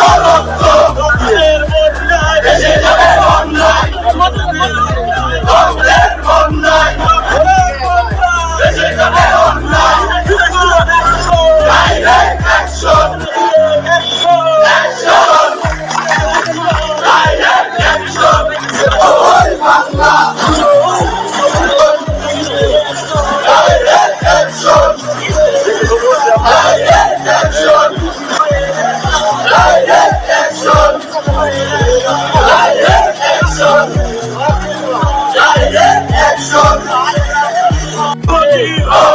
todo Jesus.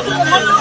Let's go!